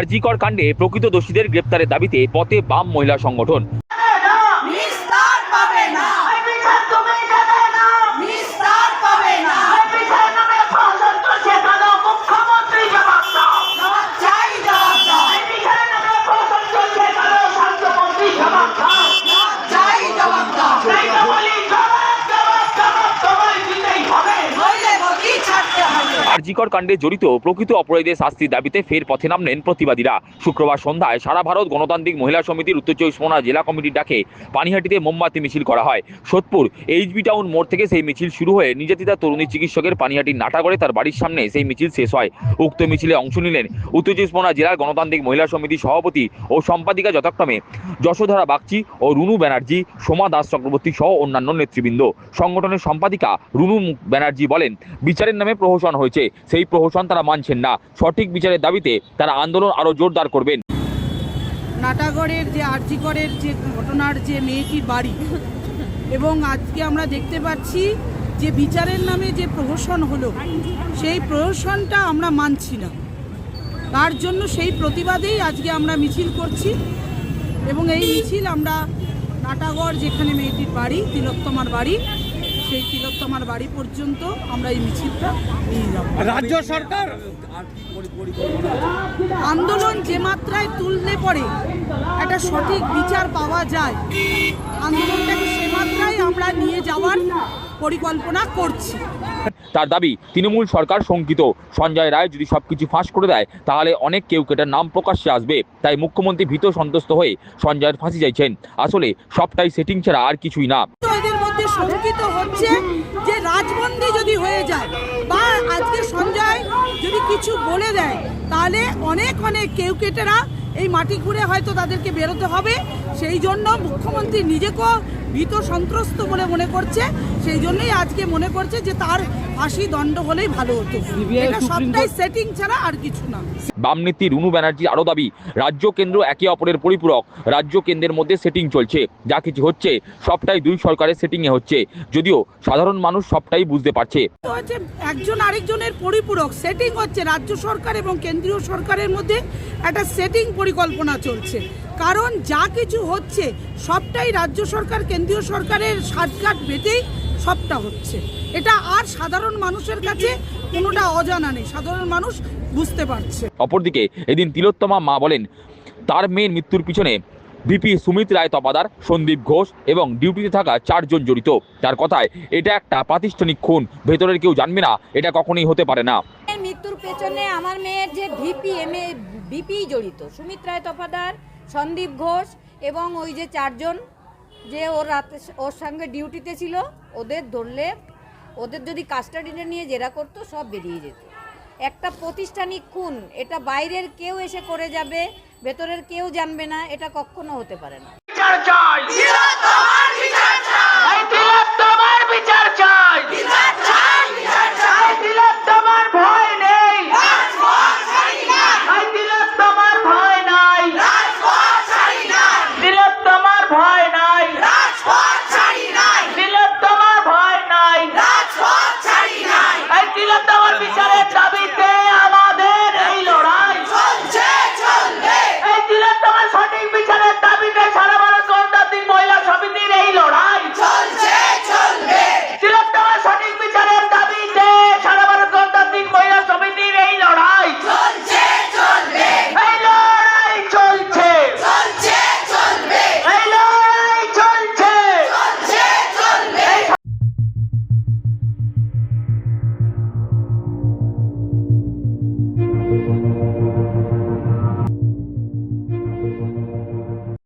আরজিকর কাণ্ডে প্রকৃত দোষীদের গ্রেপ্তারের দাবিতে পথে বাম মহিলা সংগঠন। আরজিকর কাণ্ডে জড়িত প্রকৃত অপরাধীদের শাস্তির দাবিতে ফের পথে নামলেন প্রতিবাদীরা। শুক্রবার সন্ধ্যায় সারা ভারত গণতান্ত্রিক মহিলা সমিতির উত্তর চব্বিশ পরগনা জেলা কমিটির ডাকে পানিহাটিতে মোমবাতি মিছিল করা হয়। সোদপুর এইচবি টাউন মোড় থেকে সেই মিছিল শুরু হয়ে নির্যাতিতা তরুণী চিকিৎসকের পানিহাটির নাটাগড়ে তার বাড়ির সামনে সেই মিছিল শেষ হয়। উক্ত মিছিলে অংশ নিলেন উত্তর চব্বিশ পরগনা জেলার গণতান্ত্রিক মহিলা সমিতির সভাপতি ও সম্পাদিকা যথাক্রমে যশোধরা বাগচি ও রুনু ব্যানার্জি, সোমা দাস চক্রবর্তী সহ অন্যান্য নেতৃবৃন্দ। সংগঠনের সম্পাদিকা রুনু ব্যানার্জি বলেন, বিচারের নামে প্রহসন হয়েছে। সেই প্রহসন তারা মানছেন না। সঠিক বিচারের দাবিতে তারা আন্দোলন আরও জোরদার করবেন। নাটাগড়ের যে আর্জিকরের যে ঘটনার যে মেয়েটির বাড়ি, এবং আজকে আমরা দেখতে পাচ্ছি যে বিচারের নামে যে প্রহসন হলো, সেই প্রহসনটা আমরা মানছি না। তার জন্য সেই প্রতিবাদেই আজকে আমরা মিছিল করছি, এবং এই মিছিল আমরা নাটাগড় যেখানে মেয়েটির বাড়ি, তিলোত্তমার বাড়ি সেই তিলোত্তমার বাড়ি পর্যন্ত আমরা এই মিছিলটা নিয়ে যাব। রাজ্য সরকার? আন্দোলন যে মাত্রায় তুললে পরে একটা সঠিক বিচার পাওয়া যায় আন্দোলনটাকে সে মাত্রায় আমরা নিয়ে যাওয়ার পরিকল্পনা করছি। তার দাবি তৃণমূল সরকার শঙ্কিত। সঞ্জয় রায় যদি সবকিছু ফাঁস করে দেয় তাহলে অনেক কেউ কেটার নাম প্রকাশ্যে আসবে। তাই মুখ্যমন্ত্রী ভীত সন্তুষ্ট হয়ে সঞ্জয়ের ফাঁসি চাইছেন। আসলে সবটাই সেটিং ছাড়া আর কিছুই না। শঙ্কিত হচ্ছে যে রাজবন্দি যদি হয়ে যায় বা আজকে সঞ্জয় যদি কিছু বলে দেয়, তাহলে অনেক অনেক কেউ কেটেরা এই মাটি ঘুরে হয়তো তাদেরকে বেরোতে হবে। সেই জন্য মুখ্যমন্ত্রী নিজেকেও ভীত সন্ত্রস্ত বলে মনে করছে। সেই জন্যই আজকে মনে করছে যে তার ফাঁসি দণ্ড হলেই ভালো হতো। এটা সবটাই সেটিং ছাড়া আর কিছু না। বাম নেত্রী রুনু ব্যানার্জি আরও দাবি রাজ্য কেন্দ্র একে অপরের পরিপূরক রাজ্য কেন্দ্রের মধ্যে সেটিং চলছে। যা কিছু হচ্ছে সবটাই দুই সরকারের সেটিংয়ে হচ্ছে। যদিও সাধারণ মানুষ সবটাই বুঝতে পারছে। একজন আরেকজনের পরিপূরক। সেটিং হচ্ছে রাজ্য সরকার এবং কেন্দ্রীয় সরকারের মধ্যে একটা সেটিং পরিকল্পনা চলছে। কারণ যা কিছু হচ্ছে সবটাই রাজ্য সরকার কেন্দ্রীয় সরকারের সাজঘাট বেঁধেই সবটা হচ্ছে। এটা আর সাধারণ মানুষের কাছে কোনোটা অজানা নেই। সাধারণ মানুষ বুঝতে পারছে। অপরদিকে এদিন তিলোত্তমা মা বলেন তার মেয়ের মৃত্যুর পিছনে বিপি সুমিত রায় তপাদার সন্দীপ ঘোষ এবং ডিউটিতে থাকা চারজন জড়িত। তার কথায় এটা একটা প্রাতিষ্ঠানিক খুন। ভেতরের কেউ জানবে না এটা কখনোই হতে পারে না। মৃত্যুর পেছনে আমার মেয়ের যে ভিপি এম এ বিপি জড়িত। সুমিত রায় তফাদার সন্দীপ ঘোষ এবং ওই যে চারজন যে ওর রাতে ওর সঙ্গে ডিউটিতে ছিল ওদের ধরলে ওদের যদি কাস্টাডিতে নিয়ে জেরা করতো সব বেরিয়ে যেত। একটা প্রতিষ্ঠানিক খুন এটা বাইরের কেউ এসে করে যাবে ভেতরের কেউ জানবে না এটা কখনো হতে পারে না। বিচার চাই! তিলোত্তমা